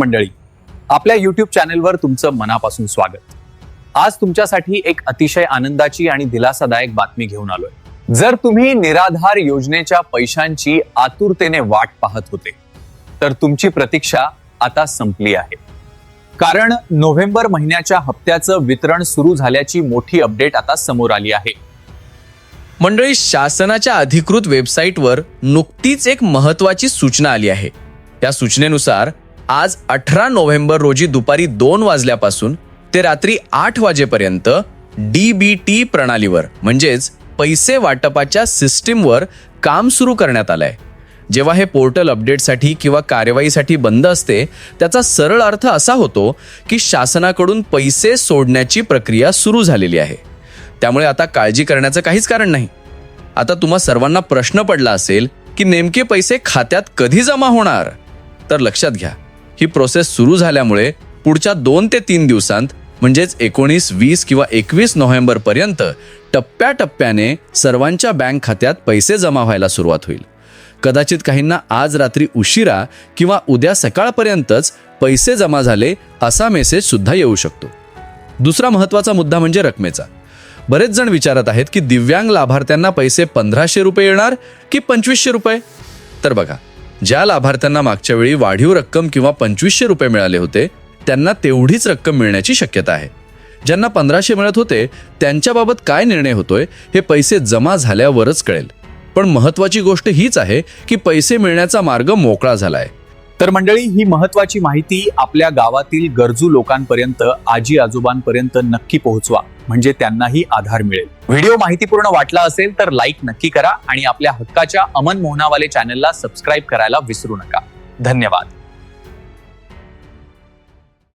मंडळी आपल्या युट्यूब चॅनेलवर तुमचं मनापासून स्वागत. आज तुमच्यासाठी एक अतिशय आनंदाची आणि दिलासादायक बातमी घेऊन आलोय. जर तुम्ही निराधार योजनेच्या पैशांची आतुरतेने वाट पाहत होते तर तुमची प्रतीक्षा आता संपली आहे. कारण नोव्हेंबर महिन्याच्या हप्त्याचं वितरण सुरू झाल्याची मोठी अपडेट आता समोर आली आहे. मंडळी शासनाच्या अधिकृत वेबसाईटवर नुकतीच एक महत्वाची सूचना आली आहे. त्या सूचनेनुसार आज अठरा नोव्हेंबर रोजी दुपारी दोन वाजल्यापासून ते रात्री आठ वाजेपर्यंत डी बी टी प्रणालीवर म्हणजेच पैसे वाटपाच्या सिस्टीमवर काम सुरू करण्यात आलंय. जेव्हा हे पोर्टल अपडेटसाठी किंवा कार्यवाहीसाठी बंद असते त्याचा सरळ अर्थ असा होतो की शासनाकडून पैसे सोडण्याची प्रक्रिया सुरू झालेली आहे. त्यामुळे आता काळजी करण्याचं काहीच कारण नाही. आता तुम्हा सर्वांना प्रश्न पडला असेल की नेमके पैसे खात्यात कधी जमा होणार? तर लक्षात घ्या. ही प्रोसेस सुरू झाल्यामुळे पुढच्या दोन ते तीन दिवसांत म्हणजेच एकोणीस वीस किंवा एकवीस नोव्हेंबर पर्यंत टप्प्याटप्प्याने सर्वांच्या बँक खात्यात पैसे जमा व्हायला सुरुवात होईल. कदाचित काहींना आज रात्री उशिरा किंवा उद्या सकाळपर्यंतच पैसे जमा झाले असा मेसेज सुद्धा येऊ शकतो. दुसरा महत्त्वाचा मुद्दा म्हणजे रकमेचा. बरेच जण विचारत आहेत की दिव्यांग लाभार्थ्यांना पैसे पंधराशे रुपये येणार की पंचवीसशे रुपये? तर बघा ज्या लाभार्थ्यांना मागच्या वेळी वाढीव रक्कम किंवा पंचवीसशे रुपये मिळाले होते त्यांना तेवढीच रक्कम मिळण्याची शक्यता आहे. ज्यांना पंधराशे मिळत होते त्यांच्याबाबत काय निर्णय होतोय हे पैसे जमा झाल्यावरच कळेल. पण महत्वाची गोष्ट हीच आहे की पैसे मिळण्याचा मार्ग मोकळा झालाय. तर मंडळी ही महत्वाची माहिती आपल्या गावातील गरजू लोकांपर्यंत आजी आजोबांपर्यंत नक्की पोहोचवा. म्हणजे त्यांनाही आधार मिळेल. व्हिडिओ माहितीपूर्ण वाटला असेल तर लाईक नक्की करा आणि आपल्या हक्काच्या अमन मोहनावाले चॅनलला सबस्क्राईब करायला विसरू नका. धन्यवाद.